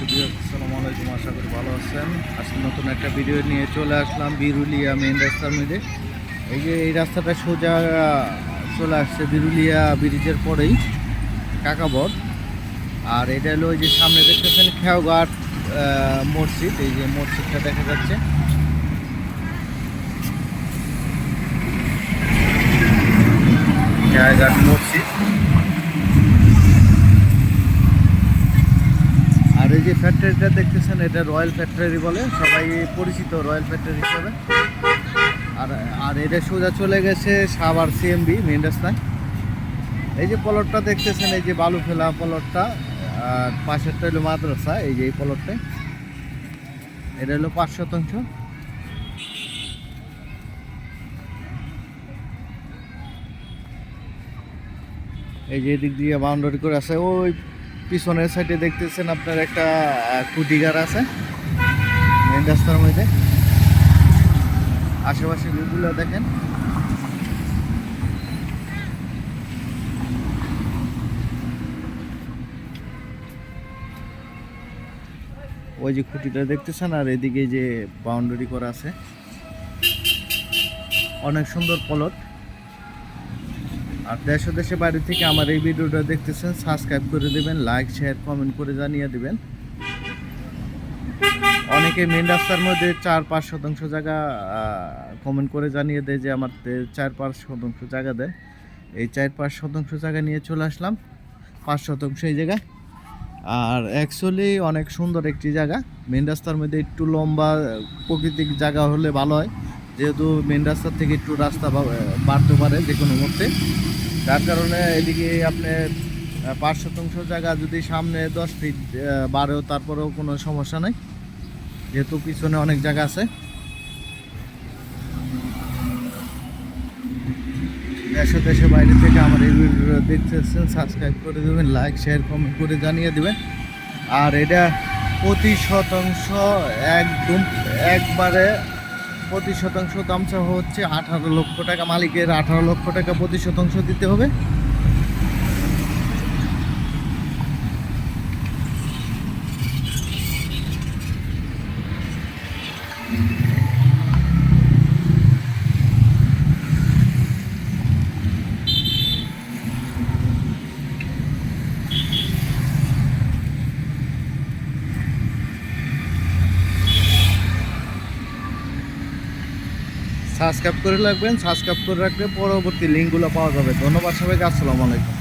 আসসালামু আলাইকুম আশা করি ভালো আছেন। আজকে নতুন একটা ভিডিও নিয়ে চলে আসলাম বিরুলিয়া মেন রাস্তার মধ্যে। এই যে এই রাস্তাটা সোজা চলে আসছে বিরুলিয়া ব্রিজের পরেই কাকাবর আর এটা হলো ওই যে সামনে দেখতেছেন খেয়াঘাট আহ, মসজিদ। এই যে মসজিদটা দেখা যাচ্ছে। খেয়াঘাট মসজিদ আর এই যে ফ্যাক্টরিটা দেখতেছেন, এটা রয়্যাল ফ্যাক্টরি বলে, সবাই পরিচিত রয়্যাল ফ্যাক্টরি হিসাবে। আর আর এটা সোজা চলে গেছে সাবার সিএমবি মেন রাস্তায়। এই যে পলটটা দেখতেছেন, এই যে বালু ফেলা পলটটা আর পাশেরটা হলো মাদ্রাসা, এই যে এই পলটটা এটা হলো পাঁচ শতাংশ। এই যে এদিক দিয়ে বাউন্ডারি করে আছে, ওই পিছনের সাইডে দেখতেছেন আপনার একটা কুটিগার আছে। মেন রাস্তার মধ্যে। আশেপাশে ভিউগুলো দেখেন। ওই যে খুঁটিটা দেখতেছেন, আর এদিকে যে বাউন্ডারি করা আছে। অনেক সুন্দর পলট আর দেশ দেশে বাইরে থেকে আমার এই ভিডিওটা দেখতেছেন সাবস্ক্রাইব করে দেবেন লাইক শেয়ার কমেন্ট করে জানিয়ে দিবেন। অনেকে মেন রাস্তার মধ্যে চার পাঁচ শতাংশ জায়গা কমেন্ট করে জানিয়ে দেয় যে আমার চার পাঁচ শতাংশ জায়গা দেয় এই চার পাঁচ শতাংশ জায়গা নিয়ে চলে আসলাম, পাঁচ শতাংশ এই জায়গা আর অ্যাকচুয়ালি অনেক সুন্দর একটি জায়গা মেন রাস্তার মধ্যে একটু লম্বা, প্রাকৃতিক জায়গা হলে ভালো হয়। যেহেতু মেন রাস্তার থেকে একটু রাস্তা বাড়তে পারে যে কোনো মুহূর্তে। যার কারণে এদিকে আপনি পাঁচ শতাংশ জায়গা যদি সামনে দশ ফিট বাড়েও তারপরেও কোনো সমস্যা নেই। যেহেতু পিছনে অনেক জায়গা আছে। দেশে দেশে বাইরে থেকে আমার এই ভিডিওটা দেখতেছেন সাবস্ক্রাইব করে দেবেন লাইক শেয়ার কমেন্ট করে জানিয়ে দেবেন। আর এটা প্রতি শতাংশ একদম একবারে প্রতি শতাংশ দাম চাওয়া হচ্ছে আঠারো লক্ষ টাকা। মালিকের আঠারো লক্ষ টাকা প্রতি শতাংশ দিতে হবে। সাবস্ক্রাইব করে রাখবেন সাবস্ক্রাইব করে রাখলে পরবর্তী লিঙ্কগুলো পাওয়া যাবে। ধন্যবাদ সবাইকে আসসালামু আলাইকুম।